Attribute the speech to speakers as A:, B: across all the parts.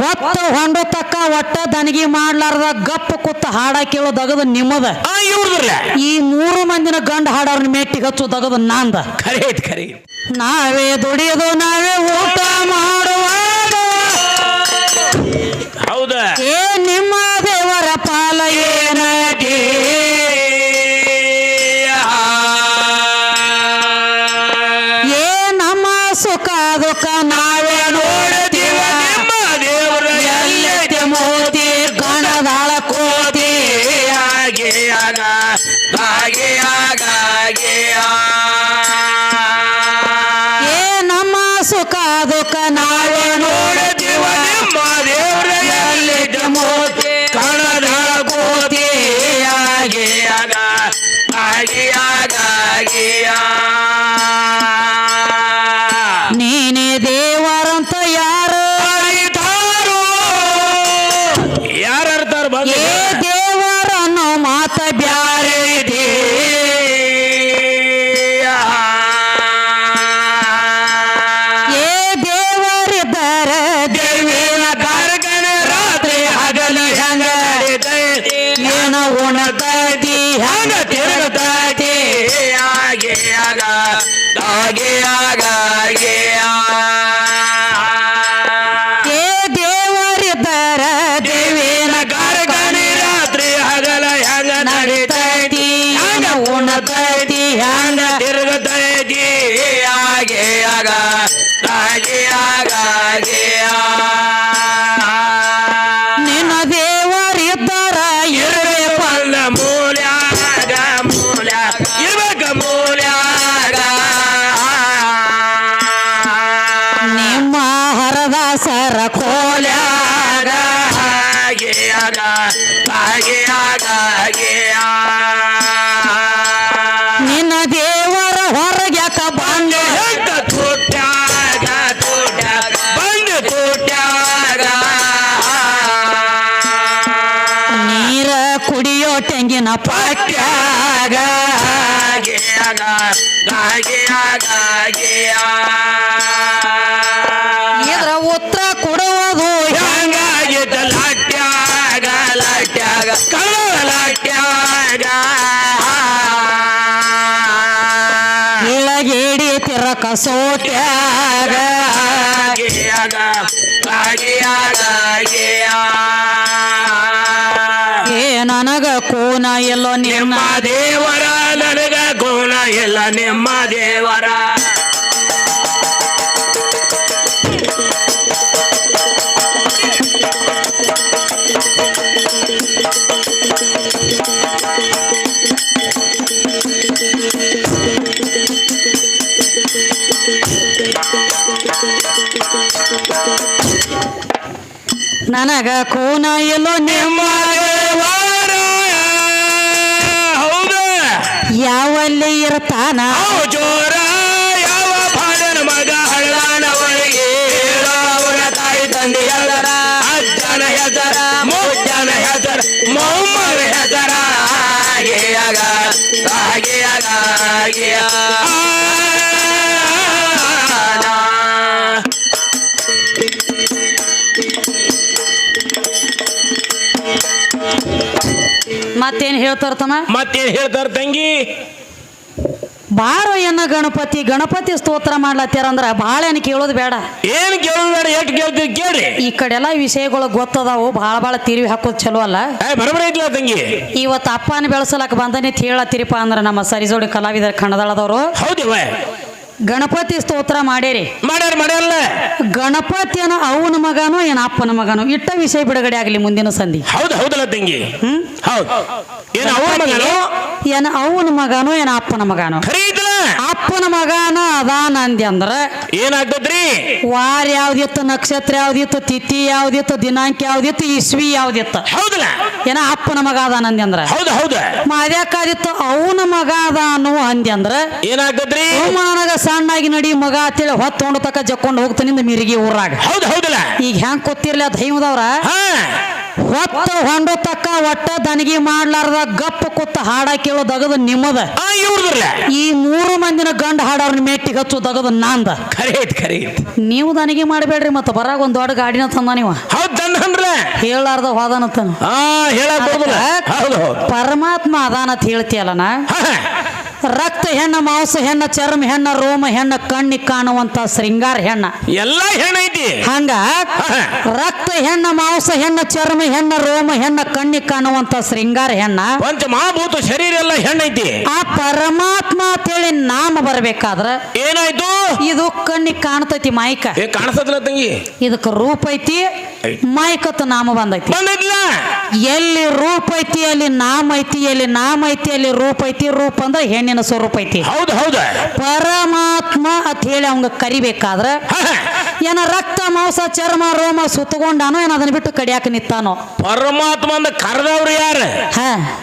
A: ಹೊತ್ತ ಹೊಂಡು ತಕ್ಕ ಒಟ್ಟ ದನಗಿ ಮಾಡ್ಲಾರ್ದ ಗಪ್ಪ ಕುತ್ತ ಹಾಡ ಕೇಳೋ ದಗದ ನಿಮ್ಮದ. ಈ ಮೂರು ಮಂದಿನ ಗಂಡ ಹಾಡವ್ರನ್ನ ಮೆಟ್ಟಿಗೆ ಹಚ್ಚು ದಗದ ನಾಂದ.
B: ಖರೀದ್ ಖರೀದ್
A: ನಾವೇ ದುಡಿಯೋದು ನಾವೇ ಊಟ ಮಾಡುವಾಗ
B: ಹಾಗೆ
A: ಇದ್ರ ಉತ್ತರ ಕೊಡುವುದು
B: ಹೆಂಗಾಗಿದ್ದ ಲಾಟ್ಯಾಗ ಲಾಟ್ಯಾಗ ಕಳ್ಳ ಲಾಟ್ಯಾಗ.
A: ಇಳಗೇಡಿ ತಿರಕ ಸೋಟ್ಯಾಗ.
B: ಹಾಗೆಯಾಗ ಹಾಗೆಯಾಗ ಹಾಗೆಯ
A: ಏ ನನಗ ಕೋನ ಎಲ್ಲೋ
B: ನಿಮ್ಮ
A: ನಿಮ್ಮ
B: ದೇವರ ನನಗ ಗುಣ ಎಲ್ಲ ನಿಮ್ಮ
A: ನನಗ ಕೂನ ಎಲ್ಲೋ ನಿಮ್ಮ ಯಾವಲ್ಲಿ ಇರ್ತಾನ?
B: ಜೋರ.
A: ಹೇಳ್ತಾರ ತನ
B: ಮತ್ತೇನ್ ಹೇಳ್ತಾರ ತಂಗಿ?
A: ಬಾರೋ ಎನ್ನ ಗಣಪತಿ ಗಣಪತಿ ಸ್ತೋತ್ರ ಮಾಡ್ಲತ್ಯಾರ ಅಂದ್ರ ಭಾಳ ಏನ್ ಕೇಳೋದು ಬೇಡ.
B: ಏನ್ ಕೇಳೋದು ಬೇಡ ಎಷ್ಟು ಕೇಳ್ತೀವಿ ಕೇಳ್ರಿ
A: ಈ ಕಡೆಲ್ಲ ವಿಷಯಗಳು ಗೊತ್ತದಾವು ಭಾಳ ಭಾಳ ತಿರುವಿ ಹಾಕೋದು ಚಲೋ ಅಲ್ಲ.
B: ಬರಬರ ಐತ್ಲ ತಂಗಿ?
A: ಇವತ್ತು ಅಪ್ಪನ ಬೆಳೆಸಲಕ್ಕ ಬಂದನೆ ಹೇಳತ್ತೀರಿಪ್ಪ ಅಂದ್ರ ನಮ್ಮ ಸರಿಜೋಡಿ ಕಲಾವಿದರ ಕನ್ನಡದವರು
B: ಹೌದಿವ
A: ಗಣಪತಿ ಸ್ತೋತ್ರ ಮಾಡೇರಿ
B: ಮಾಡ್ಯಾರ ಮಾಡ್ಯಾರಲ್ಲ
A: ಗಣಪತಿಯನ ಅವನ ಮಗನೋ ಏನ ಅಪ್ಪನ ಮಗನೋ ಇಟ್ಟ ವಿಷಯ ಬಿಡುಗಡೆ ಆಗಲಿ ಮುಂದಿನ ಸಂಧಿ.
B: ಹೌದು ಹೌದಲ್ಲ ತಂಗಿ.
A: ಹ್ಮ್?
B: ಹೌದು. ಏನ ಅವನ ಮಗನು?
A: ಏನ ಅವನ ಮಗನೋ ಏನ ಅಪ್ಪನ ಮಗನೋ?
B: ಖರೀ ಐತಲ್ಲ
A: ಅಪ್ಪನ ಮಗನ ಅದಾನ ಅಂದಿ ಅಂದ್ರ
B: ಏನಾಗ್ತದ್ರಿ?
A: ವಾರ ಯಾವ್ದಿತ್ತು ನಕ್ಷತ್ರ ಯಾವ್ದಿತ್ತು ತಿಥಿ ಯಾವ್ದಿತ್ತು ದಿನಾಂಕ ಯಾವ್ದಿತ್ತು ಇಸ್ವಿ ಯಾವ್ದಿತ್ತು?
B: ಹೌದಲ್ಲ?
A: ಏನ ಅಪ್ಪನ ಮಗ ಅದಾನ ಅಂದಿ ಅಂದ್ರ?
B: ಹೌದು ಹೌದು.
A: ಮಾದ್ಯಾಕಾದಿತ್ತು ಅವನ ಮಗ ಅದಾನು ಅಂದಿ ಅಂದ್ರ?
B: ಏನಾಗ್ತದ್ರಿ?
A: ಅವಮಾನಗ ಸಣ್ಣಾಗಿ ನಡಿ ಮಗ ಅಂತೇಳಿ ಹೊತ್ತು ತಕ ಜಕ್ಕೊಂಡು ಹೋಗ್ತಾನಿಂದ ಮಿರಿಗಿ ಊರಾಗ.
B: ಹೌದು ಹೌದಲ್ಲ?
A: ಈಗ ಹೆಂಗ್ ಗೊತ್ತಿರ್ಲಿ ದೈವದವ್ರ?
B: ಹಾ.
A: ಹೊತ್ತ ಹೊಂಡ ತಕ್ಕ ಒಟ್ಟ ದನಿಗೆ ಮಾಡ್ಲಾರ್ದ ಗಪ್ಪ ಕುತ್ತ ಹಾಡ ಕೇಳೋ ದಗದ ನಿಮ್ಮದ. ಈ ಮೂರು ಮಂದಿನ ಗಂಡ ಹಾಡವ್ರನ್ನ ಮೆಟ್ಟಿಗೆ ಹಚ್ಚು ದಗದ ನಾಂದ.
B: ಖರೆ ಐತ್ ಖರೆ ಐತ್.
A: ನೀವು ದನಿಗೆ ಮಾಡಬೇಡ್ರಿ ಮತ್ತೆ ಬರಾಗ ಒಂದ್ ದೊಡ್ಡ ಗಾಡಿನ ತಂದ ನೀವು. ಹೇಳಾರ್ದ ಹೋದನತ್ತನ
B: ಆ ಹೇಳಕ್ ಹೌದು ಹೌದು.
A: ಪರಮಾತ್ಮ ಅದಾನತ್ ಹೇಳ್ತಿಯಲ್ಲ
B: ಹಾ.
A: ರಕ್ತ ಹೆಣ್ಣ ಮಾಂಸ ಹೆಣ್ಣ ಚರ್ಮ ಹೆಣ್ಣ ರೋಮ ಹೆಣ್ಣ ಕಣ್ಣಿಗೆ ಕಾಣುವಂತ ಶೃಂಗಾರ ಹೆಣ್ಣ.
B: ಹೆಣ್ಣು ಐತಿ.
A: ಹಂಗ? ರಕ್ತ ಹೆಣ್ಣ ಮಾಂಸ ಹೆಣ್ಣ ಚರ್ಮ ಹೆಣ್ಣ ರೋಮ ಹೆಣ್ಣ ಕಣ್ಣಿಗೆ ಕಾಣುವಂತ ಶೃಂಗಾರ ಹೆಣ್ಣ.
B: ಪಂಚ ಮಹಾಭೂತ ಶರೀರ ಎಲ್ಲ ಹೆಣ್ಣೈತಿ
A: ಆ ಪರಮಾತ್ಮ ಅಂತೇಳಿ ನಾಮ ಬರ್ಬೇಕಾದ್ರ
B: ಏನಾಯ್ತು?
A: ಇದು ಕಣ್ಣಿಗೆ ಕಾಣ್ತೈತಿ ಮೈಕ.
B: ಏ ಕಾಣಿಸ್ತದಿಲ್ಲ ತಂಗಿ.
A: ಇದಕ್ಕ ರೂಪ ಐತಿ ಮೈಕತ್ ನಾಮ ಬಂದೈತಿ. ಎಲ್ಲಿ ರೂಪ ಐತಿ ಅಲ್ಲಿ ನಾಮ ಐತಿ ಎಲ್ಲಿ ನಾಮ ಐತಿ ಅಲ್ಲಿ ರೂಪ ಐತಿ ರೂಪ ಅಂದ್ರೆ ಸ್ವರೂಪ ಐತಿ
B: ಹೌದು ಹೌದು
A: ಪರಮಾತ್ಮ ಅಂತ ಹೇಳಿ ಅವಂಗ ಕರಿಬೇಕಾದ್ರ. ಏನ ರಕ್ತ ಮಾಂಸ ಚರ್ಮ ರೋಮ ಸುತ್ತಕೊಂಡಾನೋ ಏನ ಅದನ್ನ ಬಿಟ್ಟು ಕಡಿಯಾಕ ನಿತ್ತಾನೋ
B: ಪರಮಾತ್ಮ ಅಂದ ಕರೆದವ್ರು ಯಾರ?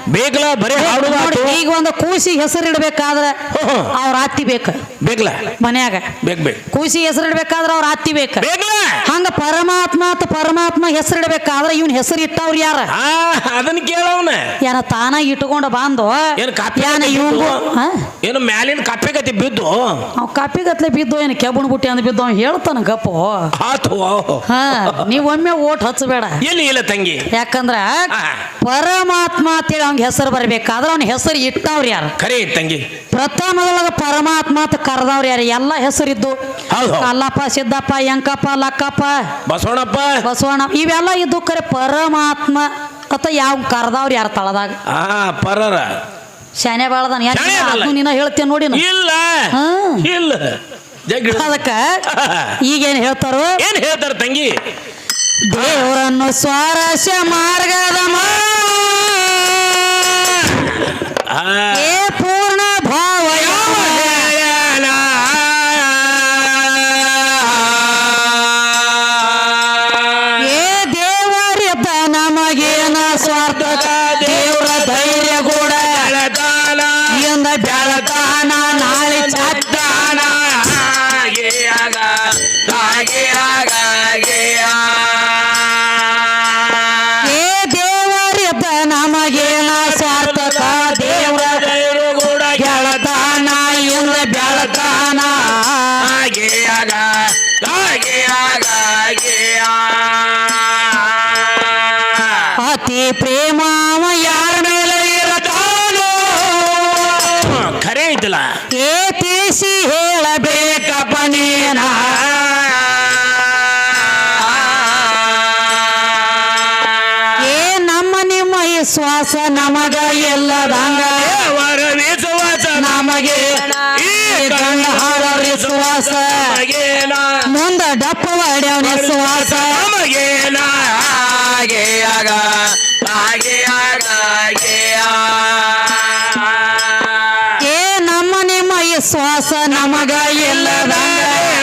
A: ಬೇಗ್ಲ
B: ಬೇಕಲ ಬರೀ
A: ಈಗ ಒಂದು ಕೂಸಿ ಹೆಸರು ಇಡಬೇಕಾದ್ರೆ
B: ಹ್ಮ್.
A: ಅವ್ರ ಅತ್ತಿ ಬೇಕ.
B: ಬೇಕಲ
A: ಮನ್ಯಾಗ.
B: ಬೇಕ್ ಬೇಕ್
A: ಕೂಸಿ ಹೆಸರು ಇಡಬೇಕಾದ್ರೆ ಅವ್ರ ಅತ್ತಿ ಬೇಕ.
B: ಬೇಕಲ
A: ಹಂಗ ಪರಮಾತ್ಮ ಅಂತ ಪರಮಾತ್ಮ ಹೆಸರು ಇಡ್ಬೇಕಾದ್ರ ಇವನ್ ಹೆಸರು ಇಟ್ಟವ್ರು ಯಾರ?
B: ಅದನ್ನ ಕೇಳವನ.
A: ಏನ ತಾನ ಇಟ್ಕೊಂಡು ಬಂದು?
B: ಏನು
A: ಏನ ಇವಂಗು
B: ಮ್ಯಾಲಿನ ಕಪ್ಪೆ ಗತಿ ಬಿದ್ದು?
A: ಅವ್ ಕಾಪಿಗತ್ಲೆ ಬಿದ್ದು ಏನು ಕೆಬ್ಬಣ ಬುಟ್ಟಿ ಅಂದ್ ಬಿದ್ದು ಅವ್ನು ಹೇಳ್ತಾನ ಗಪ್ಪು.
B: ಆತು
A: ಹಾ ನೀವ್ ಒಮ್ಮೆ ಓಟ್ ಹಚ್ಚಬೇಡ.
B: ಎಲ್ಲಿ ಇಲ್ಲ ತಂಗಿ?
A: ಯಾಕಂದ್ರ ಪರಮಾತ್ಮ ಅಂತೇಳಿ ಅವ್ನ ಹೆಸರು ಬರ್ಬೇಕಾದ್ರೆ ಅವ್ನ ಹೆಸರು ಇಟ್ಟವ್ರು ಯಾರು?
B: ಖರೆ ತಂಗಿ.
A: ಪ್ರಥಮದೊಳಗ ಪರಮಾತ್ಮ ಅಂತ ಕರೆದವ್ರು ಯಾರು? ಎಲ್ಲ ಹೆಸರಿದ್ದು. ಅಲ್ಲಪ್ಪ ಸಿದ್ದಪ್ಪ ಯಂಕಪ್ಪ ಲಕ್ಕಪ್ಪ.
B: ಬಸವಣ್ಣಪ್ಪ.
A: ಬಸವಣ್ಣ ಇವೆಲ್ಲ ಇದ್ದು ಕರೆ ಪರಮಾತ್ಮ ಅಂತ ಯಾವ ಕರೆದವ್ರು ಯಾರು ತಳದಾಗ?
B: ಪರರ.
A: ಶಾನೆ ಬಾಳದಾನ. ಯಾಕೆ ನೀನ ಹೇಳ್ತೇನೆ ನೋಡಿ
B: ಇಲ್ಲ.
A: ಹಾ.
B: ಇಲ್ಲ.
A: ಅದಕ್ಕ ಈಗೇನ್ ಹೇಳ್ತಾರೋ?
B: ಏನ್ ಹೇಳ್ತಾರ ತಂಗಿ?
A: ದೇವರನ್ನು ಸ್ವಾರಸ್ಯ ಮಾರ್ಗದ ಅತಿ ಪ್ರೇಮ ಅವ ಯಾರ ಮೇಲೆ ಇರತಾನೋ?
B: ಖರೆ ಐತಲ್ಲ.
A: ಏ ತಿಳಿಸಿ ಹೇಳಬೇಕಪ್ಪ ನೀನ ಏ ನಮ್ಮ ನಿಮ್ಮ ವಿಶ್ವಾಸ ನಮಗ
B: ವಿಶ್ವಾಸ
A: ನಮಗ ಇಲ್ಲದ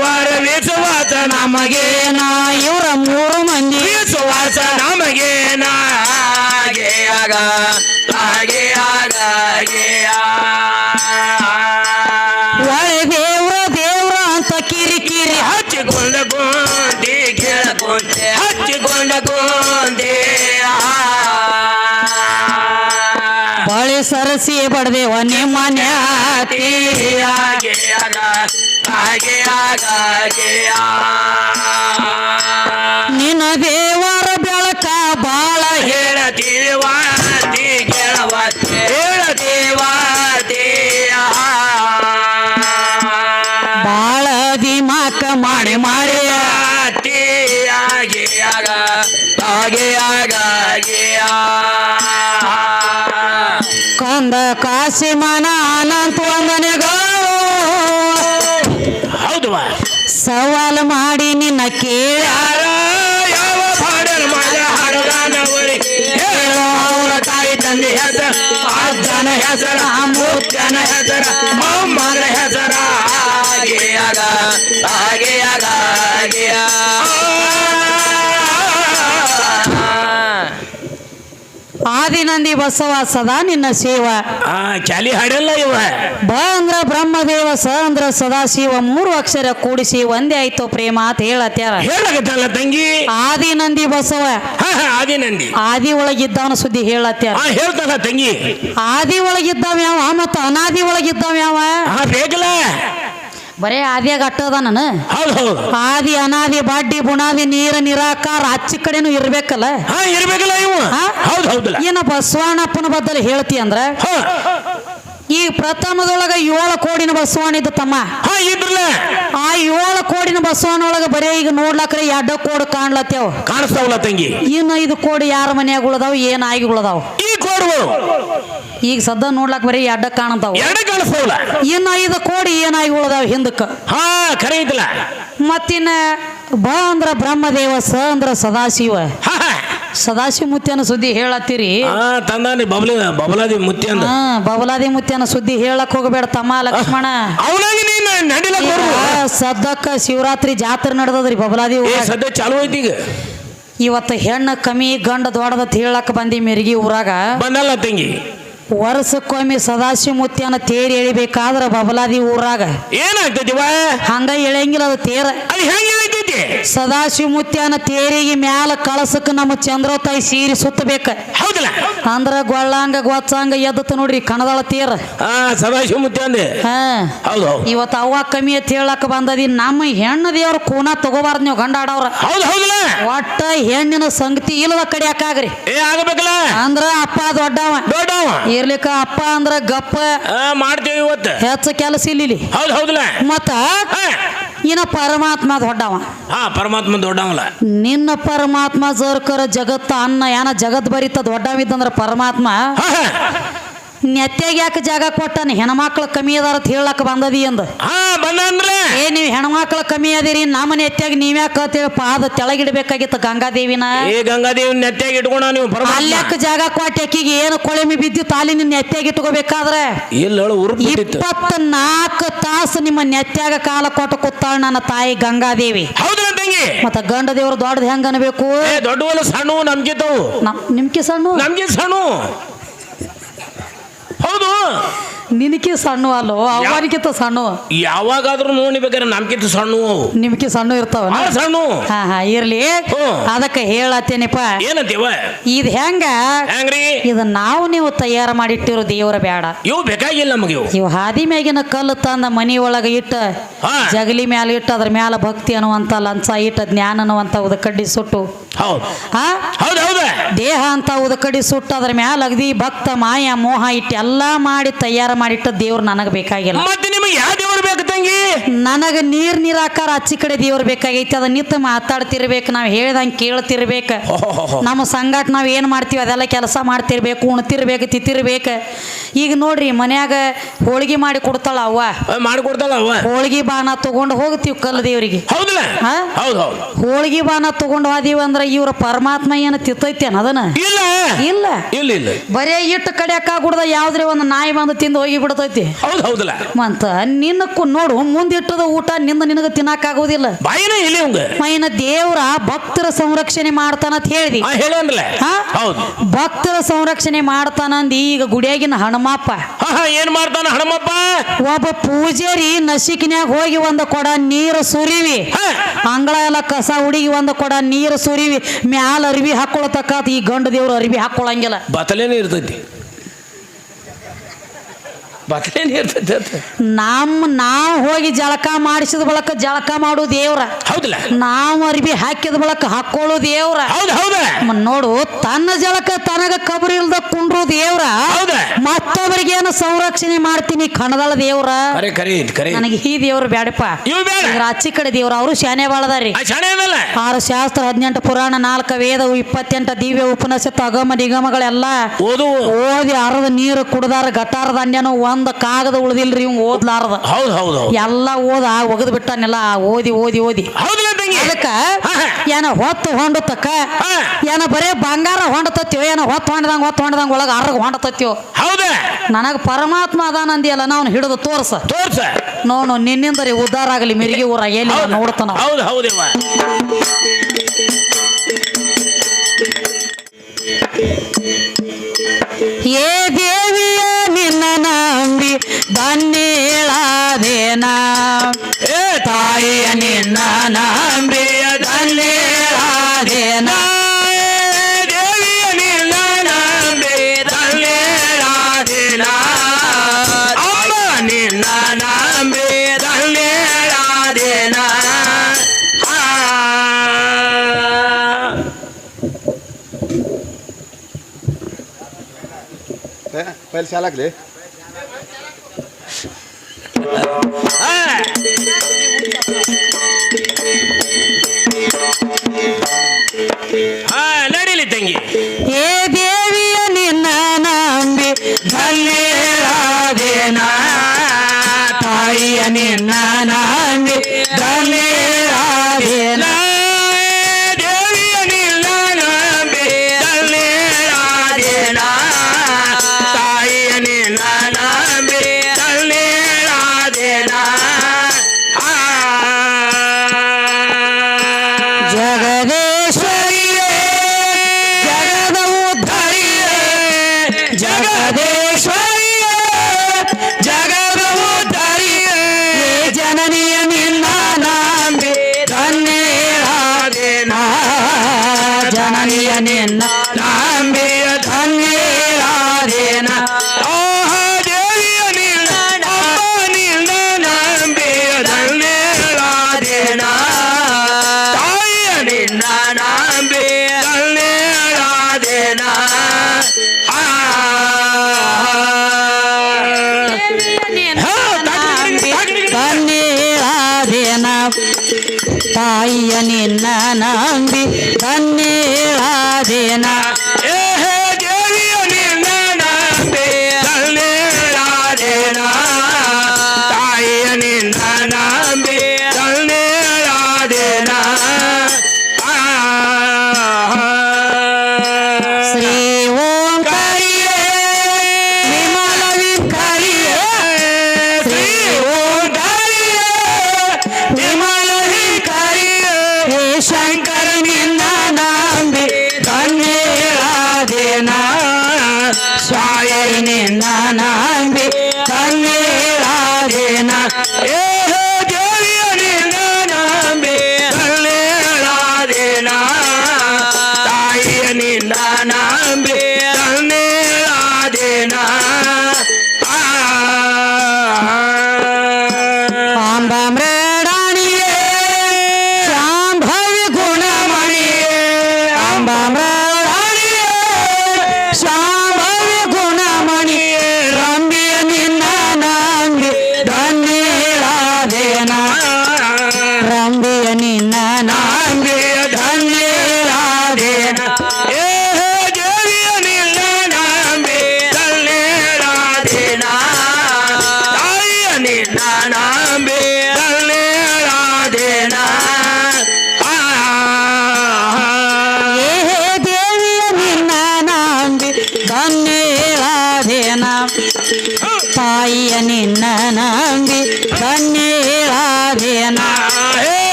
A: ವರ ವಿಶ್ವಾಸ
B: ನಮಗೇನ?
A: ಇವರ ಮೂರು ಮಂದಿ
B: ವಿಶ್ವಾಸ ನಮಗೇನ ಹಾಗೆ ಆಗ ಹಾಗೆ ಆಗ ಹಾಗೆ.
A: ಒಳೆ ದೇವ್ರ ದೇವ್ರ ಅಂತ ಕಿರಿಕಿರಿ
B: ಹಚ್ಚಿಕೊಂಡ ಗೋಂದಿ ಕೇಳಕೊಂಡೆ ಹಚ್ಚಿಕೊಂಡ ಗೋಂದಿ
A: ಬಳಿ ಸರಸಿ ಬಡ್ದೇವ ನಿಮ್ಮ
B: ಆಗ.
A: ನಿನ್ನ ದೇವರ ಬೆಳಕ ಬಾಳ
B: ಹೇಳತೀವಾತಿ ಕೇಳವತ್ತೆ ಹೇಳತೀವಾತಿ
A: ಬಾಳ ದಿಮಾಕ ಮಾಡಿ ಮಾಡಿ
B: ಆತಿ ಹಾಗೆ ಆಗ ಹಾಗೆ ಆಗ
A: ಕಂದ ಕಾಸಿ ಮನ ಸವಾಲ್ ಮಾಡಿ ನಿನ್ನ ಕೇಳ.
B: ಹೆಸರ ಅಜ್ಜನ ಹೆಸರ ಮುತ್ತನ ಹೆಸರ ಮೊಮ್ಮನ ಹೆಸರ. ಹಾಗೆ ಆಗ ಹಾಗೆ
A: ಆದಿನಂದಿ ಬಸವ ಸದಾ ನಿನ್ನ ಸೇವ.
B: ಆ ಚಾಲಿ ಹಾಡಲ್ಲ ಇವ.
A: ಬ ಅಂದ್ರ ಬ್ರಹ್ಮದೇವ ಸ ಅಂದ್ರ ಸದಾಶಿವ ಮೂರು ಅಕ್ಷರ ಕೂಡಿಸಿ ಒಂದೇ ಆಯ್ತು ಪ್ರೇಮ ಅಂತ ಹೇಳತ್ಯಾರ.
B: ಹೇಳಕತ್ತಲ್ಲ ತಂಗಿ?
A: ಆದಿನಂದಿ ಬಸವ.
B: ಆದಿ ಹಾ ಆದಿನಂದಿ.
A: ಆದಿ ಒಳಗಿದ್ದವನ ಸುದ್ದಿ ಹೇಳತ್ಯಾರ.
B: ಆ ಹೇಳ್ತಾನ ತಂಗಿ.
A: ಆದಿ ಒಳಗಿದ್ದವ ಯಾವ ಮತ್ತ ಅನಾದಿ ಒಳಗಿದ್ದವ ಯಾವ?
B: ಬೇಕಲ್ಲ.
A: ಬರೇ ಆದಿಯಾಗ ಅಟ್ಟದ ನಾನು.
B: ಹೌದು ಹೌದು.
A: ಆದಿ ಅನಾದಿ ಬಾಡ್ಡಿ ಬುಣಾದಿ ನೀರ ನಿರಾಕಾರ ಅಚ್ಚಿ ಕಡೆನೂ ಇರ್ಬೇಕಲ್ಲ.
B: ಹಾ ಇರ್ಬೇಕಲ್ಲ ಇವು.
A: ಹಾ?
B: ಹೌದು ಹೌದಲ್ಲ
A: ಏನ ಬಸವಣ್ಣಪ್ಪನ ಬದಲು ಹೇಳ್ತಿ ಅಂದ್ರ
B: ಹಾ.
A: ಈ ಪ್ರಥಮದೊಳಗ ಏಳು ಕೋಡಿನ ಬಸವಣ್ಣ ಇದ್ದ ತಮ್ಮ.
B: ಹಾ ಇದ್ರಲ್ಲ.
A: ಆ ಏಳು ಕೋಡಿನ ಬಸವಣ್ಣೊಳಗ ಬರೇ ಈಗ ನೋಡ್ಲಕ್ರೆ ಎಡ್ಡ ಕೋಡ್ ಕಾಣ್ಲತ್ತೇವ್.
B: ಕಾಣಿಸ್ತಾವಲ್ಲ ತಂಗಿ.
A: ಇನ್ನು ಐದು ಕೋಡಿ ಯಾರ ಮನ್ಯಾಗ ಉಳದಾವ್ ಏನಾಗಿ ಉಳದಾವ್?
B: ಈ
A: ಈಗ ಸದ್ದ ನೋಡ್ಲಾಕ ಬರೀ ಅಡ್ಡ ಕಾಣತಾವ.
B: ಎರಡು ಕಾಣಿಸ್ತಾವಲ್ಲ.
A: ಇನ್ನು ಐದು ಕೋಡಿ ಏನಾಗಿ ಉಳದಾವ್ ಹಿಂದಕ್ಕ?
B: ಹಾ ಖರೆ ಐತಲ್ಲ.
A: ಮತ್ತಿನ್ನ ಬ ಅಂದ್ರ ಬ್ರಹ್ಮದೇವ ಸ ಅಂದ್ರ ಸದಾಶಿವ ಸದಾಶಿವ ಮುತ್ಯನ ಸುದ್ದಿ ಹೇಳತ್ತೀರಿ?
B: ಹಾ ತಂದಾನಿ ಬಬಲ ಬಬಲಾದಿ ಮುತ್ತಿ ಅಂದ
A: ಹಾ ಬಬಲಾದಿ ಮುತ್ಯನ ಸುದ್ದಿ ಹೇಳಕ್ ಹೋಗಬೇಡ ತಮ್ಮ ಲಕ್ಷ್ಮಣ.
B: ಅವನಾಗಿ ನೀನು ನಡಿಲಕ್
A: ಈಗ
B: ಬರ್ಬೋದು
A: ಸದ್ದಕ್ಕ ಶಿವರಾತ್ರಿ ಜಾತ್ರೆ ನಡೆದದ್ರಿ ಬಬಲಾದಿ
B: ಏ. ಸದ್ಯ ಚಾಲು ಐತಿ ಈಗ.
A: ಇವತ್ತ ಹೆಣ್ಣು ಕಮ್ಮಿ ಗಂಡ ದೊಡ್ಡದತ್ ಹೇಳಕ್ ಬಂದಿ ಮೆರ್ಗಿ ಊರಾಗ.
B: ಬಂದಲ್ಲ ತಂಗಿ.
A: ವರ್ಷಕ್ಕೊಮ್ಮೆ ಸದಾಶಿವಮೂರ್ತಿಯನ್ನ ತೇರಿ ಎಳಿಬೇಕಾದ್ರ ಬಬಲಾದಿ ಊರಾಗ.
B: ಏನಾಗ್ತೈತಿವ
A: ಹಂಗ ಎಳೆಯಂಗಿಲ್ಲ ಅದು ತೇರ.
B: ಅದು ಹೆಂಗೆ ಹೇಳ್ತೈತಿ
A: ಸದಾಶಿವ ಮುತ್ಯನ ತೇರಿಗೆ ಮ್ಯಾಲ ಕಳಸಕ್ಕೆ ನಮ್ಮ ಚಂದ್ರ ತಾಯಿ ಸೀರಿ ಸುತ್ತಬೇಕ.
B: ಹೌದಲ್ಲ?
A: ಅಂದ್ರ ಗೊಳ್ಳಂಗ ಗೊಚ್ಚಂಗ ಎದ್ದತ್ ನೋಡ್ರಿ ಕಣದಾಳ ತೇರ.
B: ಸದಾಶಿವಮೂರ್ತಿ ಅಂದೆ.
A: ಹಾ.
B: ಹೌದು
A: ಇವತ್ತು ಅವ್ವ ಕಮ್ಮಿ ಅಂತ ಹೇಳಕ್ ಬಂದದಿ ನಮ್ಮ ಹೆಣ್ಣು ದೇವ್ರ ಕೂನ ತಗೋಬಾರ್ದು ನೀವು ಗಂಡ ಆಡವ್ರ
B: ಹೌದು ಹೌದಲ್ಲ?
A: ಒಟ್ಟ ಹೆಣ್ಣಿನ ಸಂಗತಿ ಇಲ್ಲದ ಕಡಿಯಾಕಾಗ್ರಿ
B: ಏ ಆಗಬೇಕಲ್ಲ?
A: ಅಂದ್ರ ಅಪ್ಪ ದೊಡ್ಡವ.
B: ದೊಡ್ಡವ?
A: ಇರ್ಲಿಕ್ಕ ಅಪ್ಪ ಅಂದ್ರ ಗಪ್ಪ.
B: ಆ, ಮಾಡ್ತೇವೆ ಇವತ್ತು.
A: ಹೆಚ್ಚು ಕೆಲಸ ಇಲ್ಲಿ
B: ಹೌದು ಹೌದಲ್ಲ?
A: ಮತ್ತ ಇನ್ನ ಪರಮಾತ್ಮ ದೊಡ್ಡವ.
B: ಹಾ ಪರಮಾತ್ಮ ದೊಡ್ಡವಲ್ಲ.
A: ನಿನ್ನ ಪರಮಾತ್ಮ ಜರ್ಕರ ಜಗತ್ತ ಅನ್ನ ಯಾನ ಜಗತ್ ಬರಿತ ದೊಡ್ಡವಿದ್ದಂದ್ರ ಪರಮಾತ್ಮ? ನೆತ್ಯಾಗ ಯಾಕೆ ಜಾಗ ಕೊಟ್ಟಾನ? ಹೆಣ್ಮಕ್ಳು ಕಮ್ಮಿ ಅದಾರ ಅಂತ ಹೇಳಕ್ ಬಂದದಿ ಅಂದ.
B: ಹಾ ಬಂದ ಅಂದ್ರೆ
A: ಏ ನೀವು ಹೆಣ್ಮಕ್ಳು ಕಮ್ಮಿ ಅದಿರಿ ನಮ್ಮ ನೆತ್ತಾಗ ನೀವ್ ಯಾಕೆ ಅಂತೇಳಿ ಪಾದ ತೆಳಗಿಡ್ಬೇಕಾಗಿತ್ತು ಗಂಗಾದೇವಿನ.
B: ಏ ಗಂಗಾದೇವಿ ನೆತ್ತಾಗಿ ಇಟ್ಕೊಂಡ ನೀವು?
A: ಅಲ್ಯಾಕ ಜಾಗ ಕೊಟ್ಟ ಆಕಿಗೆ ಏನು ಕೊಳೆಮಿ ತಾಲಿ ತಾಲಿನ ನೆತ್ತಾಗ ಇಟ್ಕೋಬೇಕಾದ್ರೆ?
B: ಇಲ್ಲ
A: ಇಪ್ಪತ್ತ ನಾಲ್ಕು ತಾಸು ನಿಮ್ಮ ನೆತ್ಯಾಗ ಕಾಲ ಕೊಟ್ಟು ಕೂತಾಳ ನನ್ನ ತಾಯಿ ಗಂಗಾದೇವಿ.
B: ತಂಗಿ.
A: ಮತ್ತ ಗಂಡ ದೇವ್ರು ದೊಡ್ಡದು ಹೆಂಗ ಅನ್ಬೇಕು?
B: ದೊಡ್ಡವಲ್ಲ ಸಣ್ಣ
A: ನಮ್ಗೆ ನಿಮ್ಗೆ ಸಣ್ಣ?
B: ನಮ್ಗೆ ಸಣ್ಣ. ಹೌದು
A: ನಿನಕಿ ಸಣ್ಣ ಅಲ್ಲೋ? ಅವನಿಗಿಂತ ಸಣ್ಣ.
B: ಯಾವಾಗಾದ್ರೂ ನೋಡ್ಬೇಕಾದ್ರೆ ನಮ್ಗಿಂತ ಸಣ್ಣ. ನಿಮ್ಗೆ
A: ನಿಮ್ಕಿ ಸಣ್ಣ ಇರ್ತಾವ
B: ಸಣ್ಣ.
A: ಹಾ ಹಾ ಇರ್ಲಿ. ಅದಕ್ಕೆ ಹೇಳತ್ತೇನಪ್ಪ.
B: ಏನಂತೀವ?
A: ಇದು ಹೆಂಗ?
B: ಹೆಂಗ್ರಿ?
A: ಇದು ನಾವು ನೀವು ತಯಾರು ಮಾಡಿಟ್ಟಿರೋ ದೇವರ ಬೇಡ
B: ಇವು ಬೇಕಾಗಿಲ್ಲ ನಮಗೆ ಇವು.
A: ಇವು ಹಾದಿ ಮ್ಯಾಗಿನ ಕಲ್ಲು ತಂದ ಮನಿ ಒಳಗ ಇಟ್ಟ ಜಗಲಿ ಮ್ಯಾಲ ಇಟ್ಟ ಅದ್ರ ಮ್ಯಾಲ ಭಕ್ತಿ ಅನ್ನುವಂತ ಲಂಚ ಇಟ್ಟ ಜ್ಞಾನ ಅನ್ನುವಂತ ಉದಕಡ್ಡಿ ಸುಟ್ಟು
B: ಹೌದು.
A: ಹಾ?
B: ಹೌದು ಹೌದ.
A: ದೇಹ ಅಂತ ಉದಕಡಿ ಸುಟ್ಟು ಅದ್ರ ಮ್ಯಾಲ ಅಗದಿ ಭಕ್ತ ಮಾಯ ಮೋಹ ಇಟ್ಟು ಎಲ್ಲಾ ಮಾಡಿ ತಯಾರು ಮಾಡಿಟ್ಟ ದೇವ್ರು ನನಗ ಬೇಕಾಗಿಲ್ಲ.
B: ಮತ್ತೆ ನಿಮಗೆ ಯಾವ ದೇವ್ರು ಬೇಕು ತಂಗಿ?
A: ನನಗ ನೀರ್ ನೀರಾಕಾರ ಅಚ್ಚಿ ಕಡೆ ದೇವ್ರು ಬೇಕಾಗೈತಿ ಅದ ನಿತ್ತ ಮಾತಾಡ್ತಿರ್ಬೇಕು ನಾವು ಹೇಳ್ದಂಗೆ ಕೇಳ್ತಿರ್ಬೇಕು. ನಮ್ಮ ಸಂಗಾಟ ನಾವು ಏನು ಮಾಡ್ತೀವಿ ಅದೆಲ್ಲ ಕೆಲಸ ಮಾಡ್ತಿರ್ಬೇಕು ಉಣ್ತಿರ್ಬೇಕು ತಿತ್ತಿರ್ಬೇಕು. ಈಗ ನೋಡ್ರಿ ಮನ್ಯಾಗ ಹೋಳಿಗೆ ಮಾಡಿ ಕೊಡ್ತಾಳ ಅವ್ವ.
B: ಮಾಡಿಕೊಡ್ತಾಳ ಅವ್ವ.
A: ಹೋಳಿಗೆ ಬಾಣ ತಗೊಂಡು ಹೋಗ್ತೀವಿ ಕಲ್ಲು ದೇವರಿಗೆ.
B: ಹೌದಲ್ಲ? ಹೌದು ಹೌದು.
A: ಹೋಳಿಗೆ ಬಾಣ ತಗೊಂಡು ಹೋದೀವಿ ಅಂದ್ರೆ ಇವ್ರ ಪರಮಾತ್ಮ ಏನು ತಿತ್ತೈತೇನ ಅದನ್ನ?
B: ಇಲ್ಲ.
A: ಇಲ್ಲ.
B: ಇಲ್ಲ ಇಲ್ಲ.
A: ಬರೇ ಇಟ್ಟು ಕಡ್ಯಾಕ ಗುಡ್ದ ಯಾವ್ದ್ರೆ ಒಂದು ನಾಯಿ ಬಂದು ತಿಂದು ಹೋಗಿ ಬಿಡ್ತೈತಿ?
B: ಹೌದು ಹೌದಲ್ಲ.
A: ಮಂತ ನಿನ್ನ ಕು- ನೋಡು ಮುಂದಿಟ್ಟದ ಊಟ ನಿಂದ ನಿನಗ
B: ಬಾಯಿನ ಇಲ್ಲ ಇವಂಗ.
A: ಮೈನ ದೇವ್ರ ಭಕ್ತರ ಸಂರಕ್ಷಣೆ ಮಾಡ್ತಾನಂತ ಹೇಳ್ದಿ?
B: ಹೌದು.
A: ಭಕ್ತರ ಸಂರಕ್ಷಣೆ ಮಾಡ್ತಾನಂದ ಈಗ ಗುಡಿಯಾಗಿನ ಹನುಮಪ್ಪ
B: ಹಾ ಹಾ ಏನ್ ಮಾಡ್ತಾನ ಹಣಮಪ್ಪ?
A: ಒಬ್ಬ ಪೂಜಾರಿ ನಸಿಕಿನ್ಯಾಗ ಹೋಗಿ ಒಂದು ಕೊಡ ನೀರು ಸುರಿವಿ.
B: ಹಾ.
A: ಅಂಗಳ ಎಲ್ಲ ಕಸ ಹುಡುಗಿ ಒಂದು ಕೊಡ ನೀರು ಸುರಿವಿ. ಮ್ಯಾಲ ಅರಿವಿ ಹಾಕೊಳತಕ್ಕ ಈ ಗಂಡ ದೇವ್ರು ಅರಿವಿ ಹಾಕೊಳಂಗಿಲ್ಲ.
B: ಬತಲೇನೆ ಇರ್ತೈತಿ. ಬತಲೇನೆ ಇರ್ತೈತಿ ಅಂತ.
A: ನಮ್ಮ ನಾವು ಹೋಗಿ ಜಳಕ ಮಾಡಿಸಿದ ಬಳಕ ಜಳಕ ಮಾಡು ದೇವ್ರ.
B: ಹೌದಲ್ಲ.
A: ನಾವು ಅರ್ಬಿ ಹಾಕಿದ ಬಳಕ ಹಾಕೊಳ್ಳೋ ದೇವ್ರ.
B: ಹೌದು
A: ನೋಡು ತನ್ನ ಜಳಕ ತನಗ ಕಬರಿ ಇಲ್ದ ಕುಂಡ್ರು ದೇವ್ರ? ಮತ್ತೊಬ್ಬರಿಗೆ ಏನು ಸಂರಕ್ಷಣೆ ಮಾಡ್ತೀನಿ ಕಣದಳ ದೇವ್ರ.
B: ಕರೆ ಕರೆ ಕರೆ.
A: ನನಗೆ ಈ ದೇವ್ರು ಬ್ಯಾಡಪ್ಪ.
B: ಅಚ್ಚಿ ಬೇಡ.
A: ಇದ್ರ ಆಚಿ ಕಡೆ ದೇವ್ರ ಅವರು ಶಾನೆ ಬಾಳದಾರಿ
B: ಆ ಶಾಣೆ
A: ಆರು ಶಾಸ್ತ್ರ ಹದಿನೆಂಟು ಪುರಾಣ ನಾಲ್ಕ ವೇದ ಇಪ್ಪತ್ತೆಂಟು ದಿವ್ಯ ಉಪನಿಷತ್ತು ಅಗಮ ನಿಗಮಗಳೆಲ್ಲ
B: ಓದು
A: ಓದಿ ಅರದ ನೀರು ಕುಡ್ದಾರ ಗಟಾರದ ಅನ್ಯನು ಒಂದ್ ಕಾಗದ ಉಳಿದಿಲ್ರಿ ಇವ್ ಓದ್ಲಾರದ.
B: ಹೌದು ಹೌದು ಹೌದು.
A: ಎಲ್ಲ ಓದ ಒಗದ್ ಬಿಟ್ಟಾನೆಲ್ಲ ಓದಿ ಓದಿ ಓದಿ.
B: ಹೌದಲ್ಲ ತಂಗಿ
A: ಅದಕ್ಕ. ಏನ ಹೊತ್ತು ಹೊಂಡತಕ್ಕ. ಏನ ಬರೇ ಬಂಗಾರ ಹೊಂಡತತ್ಯೋ? ಏನ ಹೊತ್ತು ಹೊಂಡದಂಗ ಹೊತ್ತು ಹೊಂಡದಂಗ ಒಳಗ ಅರ್ಗ ಹೊಂಡತತ್ಯೋ?
B: ಹೌದಾ?
A: ನನಗ ಪರಮಾತ್ಮ ಅದಾನಂದಿಯಲ್ಲ ನಾವು ಹಿಡಿದು ತೋರ್ಸ.
B: ತೋರ್ಸ.
A: ನೋಡು ನಿನ್ನಿಂದರಿ ಉದ್ದಾರ ಆಗಲಿ ಮಿರಿಗಿ ಊರ ಎಲ್ಲಿ
B: ಹೌದು.
A: ನೋಡ್ತಾನ. ದನ್ನೇಳಾದೇನ?
B: ಏ
A: ತಾಯಿಯ ನಿನ್ನ ನಂಬಿಯ ದನ್ನೇಳಾದೇನ? ದೇವಿಯ ನಿನ್ನ
B: ನಂಬಿ
A: ದನ್ನೇಳಾದೇನ? ಅಮ್ಮ ನಿನ್ನ
B: ಪೈಲ್ ಶಾಲಾಗ್ಲಿ? 哎，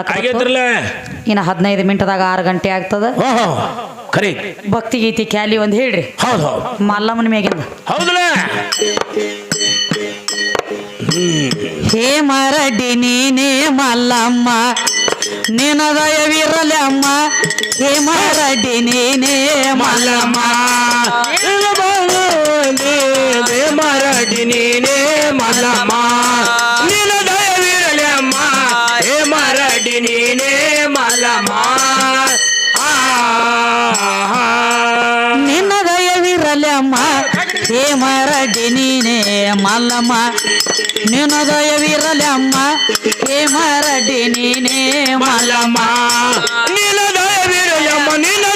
A: ಆಗಲ್ಲ
B: ಇನ್ನು ಹದಿನೈದು ಮಿನಿಟ್ದಾಗ ಆರು ಗಂಟೆ ಆಗ್ತದ? ಭಕ್ತಿ ಗೀತಿ ಕ್ಯಾಲಿ ಒಂದು ಹೇಳ್ರಿ.
A: ಹೌದು
B: ಮಲ್ಲಮ್ಮನ
A: ಮೇಗಿನ
B: ಹೇ ಮರಡಿ ನೀನೇ ಮಲ್ಲಮ್ಮ ನಿನ ದಯವಿರಲಿ ಅಮ್ಮ. ಹೇ ಮರಡಿ ನೀನೇ ಮಲ್ಲಮ್ಮ.
A: ಮರಡಿ ನೀನೇ ಮಲ್ಲಮ್ಮ. ಹೇಮರಡ್ಡಿ ನೀನೇ ಮಲ್ಲಮ್ಮ
B: ನಿನ್ನ ಏ ಮರಡಿ ನೀನೇ ಮಲ್ಲಮ್ಮ. ನಿನ್ನ ದಯವಿರಲಮ್ಮ ನಿನ್ನ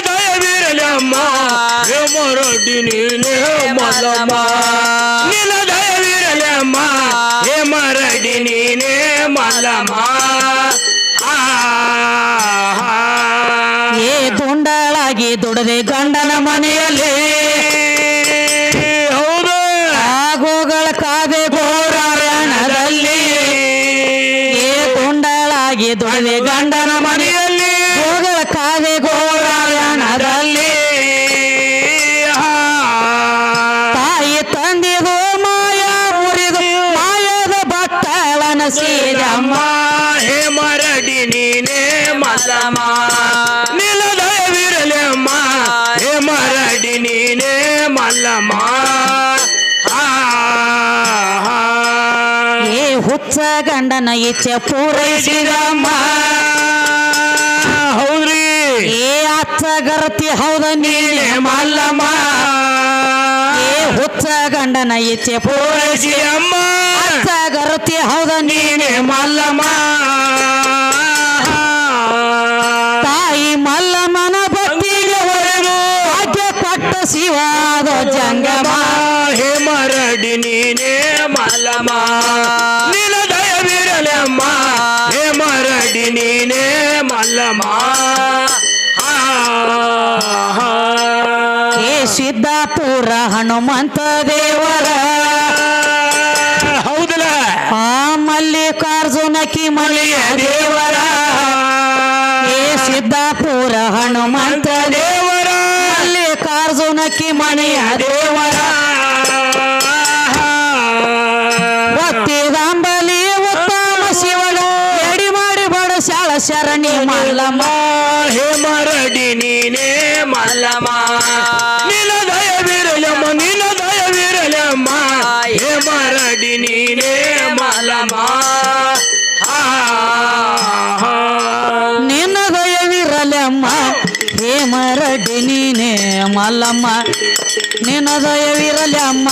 B: ಏ ಮರಡಿ ನೀನೇ ಮಲ್ಲಮ್ಮ.
A: ನಿನ್ನ
B: ಏ ಮರಡಿ ನೀನೇ ಮಲ್ಲಮ್ಮ.
A: ಏ ದುಂಡಳಾಗಿ ದುಡದೆ ಗಂಡನ ಮನೆಯಲ್ಲಿ ಗಂಡನ ಇಚ್ಛೆ ಪೂರೈಸಿದಮ್ಮ.
B: ಹೌದ್ರಿ?
A: ಏ ಅತ್ತ ಗರತಿ ಹೌದ ನೀನೆ ಮಲ್ಲಮ್ಮ. ಏ ಹುಚ್ಚ ಗಂಡನ ಇಚ್ಛೆ
B: ಪೂರೈಸಿ ಅಮ್ಮ
A: ಅಚ್ಚ ಗರತಿ ಹೌದ ನೀನೆ ಮಲ್ಲಮ್ಮ. ತಾಯಿ ಮಲ್ಲಮ್ಮನ ಭಕ್ತಿಗೆ ಹೊರಗು ಭಾಗ್ಯ ಕೊಟ್ಟ ಶಿವಾದ ಜಂಗಮ.
B: ಹೇ ಮರಡಿ ನೀನೇ ಮಲ್ಲಮ್ಮ.
A: ಏ ಸಿದ್ದಾಪುರ ಹನುಮಂತ ದೇವರ.
B: ಹೌದಲ್ಲ?
A: ಆ ಮಲ್ಲಿಕಾರ್ಜುನಕಿ ಮಲಿಯ ದೇವರ. ಏ ಸಿದ್ದಾಪುರ ಹನುಮಂತ ಮಲ್ಲಮ್ಮ ನಿನ್ನ ದಯವಿರಲಮ್ಮ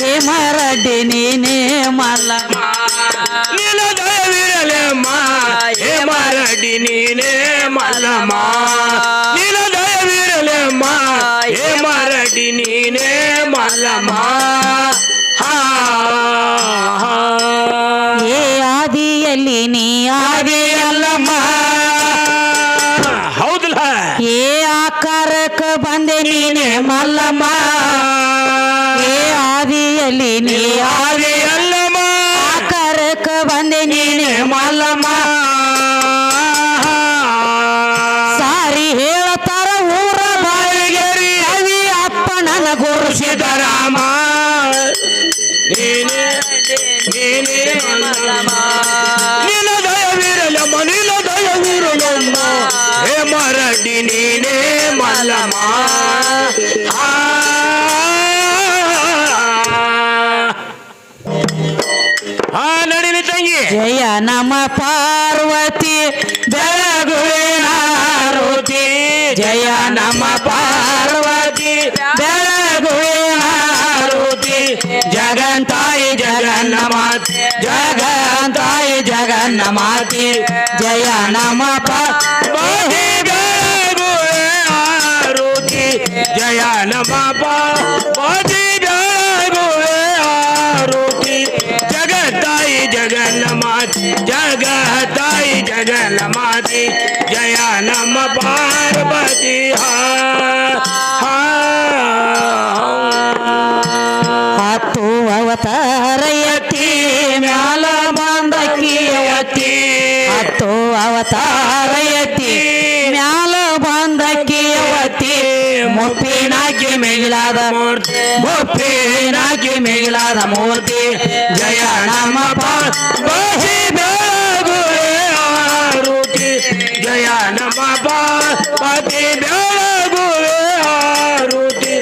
A: ಹೇ ಮರಡಿ ನೀನೆ ಮಲ್ಲಮ್ಮ ನಿನ
B: ದಯವಿರಲಮ್ಮ ಹೇ ಮರಡಿ ನೀನೇ ಮಲ್ಲಮ್ಮ ನಿನ ದಯವಿರಲಮ್ಮ ಹೇ ಮರಡಿ ನೀನೇ ಮಲ್ಲಮ್ಮ ಮಲ್ಲಮ್ಮ.
A: ಏ ಆದಿಯಲ್ಲಿ ನೀ ಆದಿಯಲ್ಲಮ್ಮ ಆಕಾರಕ್ಕ ಬಂದೆ ನೀನೆ. ಮಲ್ಲಮ್ಮ. ಸಾರಿ ಹೇಳತಾರ ಊರ ಬಾಯಿಗೆ ಕವಿ ಅಪ್ಪನನ ಗುರುಸಿದ
B: ರಾಮ. ನೀನೇ ನೀನೇ ಮಲ್ಲಮ್ಮ. ನಿನ್ನ ದಯವಿರಲಮ್ಮ ನಿನ್ನ ದಯವಿರಲಮ್ಮ. ಹೇ ಮರಡಿ ನೀನೇ. ಮಲ್ಲಮ್ಮ ಆ, ಆ ನಡಿಲಿ ತಂಗಿ
A: ಜಯ ನಮ ಪಾರ್ವತಿ ಬೆಳಗುವಿನಾರುತಿ ಜಯ ನಮ ಪಾರ್ವತಿ ಬೆಳಗುವಿನಾರುತಿ ಜಗಂತಾಯಿ ಜಗನ್ನಮಾತಿ ಜಗಂತಾಯಿ ಜಗನ್ನಮಾತಿ ಜಯ ನಮ
B: ಮೂರ್ತಿ
A: ಜಯ ನಮ್ಮ
B: ಬಸಿ ಬೆಳಗುವೆ ಆರುತಿ ಜಯ ನಮ ಪಾರ್ವತಿ ಬೆಳಗುವೆ ಆರುತಿ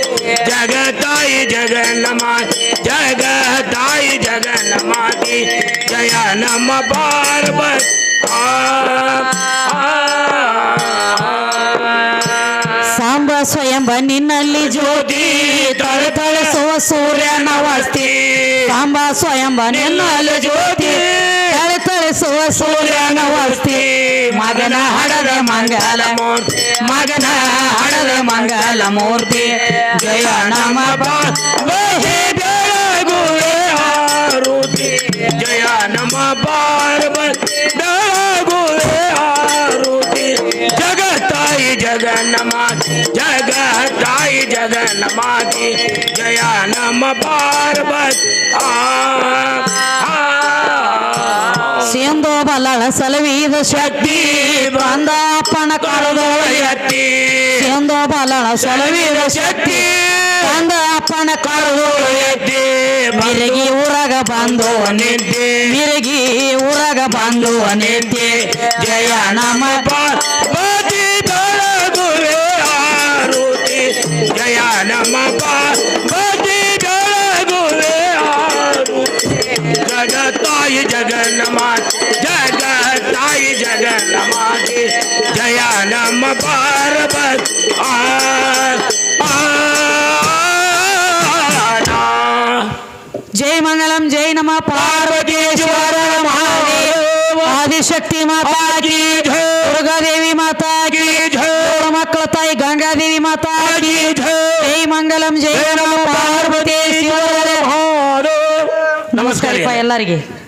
B: ಜಗತ್ತಾಯಿ ಜಗನ್ನಮಾತಿ ಜಗತ್ತಾಯಿ ಜಗನ್ನಮಾತಿ ಜಯ ನಮ ಪಾರ್ವತಿ ಆ, ಆ, ಆ.
A: ಸಾಂಬ ಸ್ವಯಂಬ ನಿನ್ನಲ್ಲಿ ಜ್ಯೋತಿ ತಳತಳಿಸುವ ಸೂರ್ಯನ ವಸ್ತಿ. ಸಾಂಬ ಸ್ವಯಂಬ ನಿನ್ನಲ್ಲಿ ಜ್ಯೋತಿ. ತಳತಳಿಸುವ ಸೂರ್ಯನ ವಸ್ತಿ. ಮಗನ ಹಡದ ಮಂಗಲ
B: ಮೂರ್ತಿ
A: ಮಗನ ಹಡದ ಮಂಗಲ ಮೂರ್ತಿ ಜಯ ನಮ
B: ಜಯ ನಮ್ಮ ಪಾರ್ವತಿ. ಆ, ಬಲಳ
A: ಸಿಂಧು ಬಲ್ಲಳ ಸಲವಿದ ಶಕ್ತಿ ಬಂದಾಪಣ ಕರೆದೋಳ
B: ಎತ್ತಿ
A: ಸಿಂಧು ಬಲ್ಲಳ ಸಲವಿದ ಶಕ್ತಿ ಬಂದಾಪಣ ಕರೆದೋಳ ಬಿರಗಿ ಊರಾಗ ಬಂದು
B: ನಿದ್ದೆ
A: ಬಿರಗಿ ಊರಾಗ ಬಂದು
B: ನಿದ್ದೆ ಜಯ ನಮ್ಮ ಪಾರ್ವತಿ.
A: ಮಾತಾ ಕಿ ಜೈ. ದುರ್ಗಾದೇವಿ ಮಾತಾ ಕಿ ಜೈ ಮಕ್ಕಳ ತಾಯಿ ಗಂಗಾದೇವಿ ಮಾತಾಗಿ ಜೈ. ಮಂಗಲಂ ಜೈ
B: ನಮಸ್ಕಾರ
A: ನಮಸ್ಕಾರ. ಎಲ್ಲರಿಗೆ.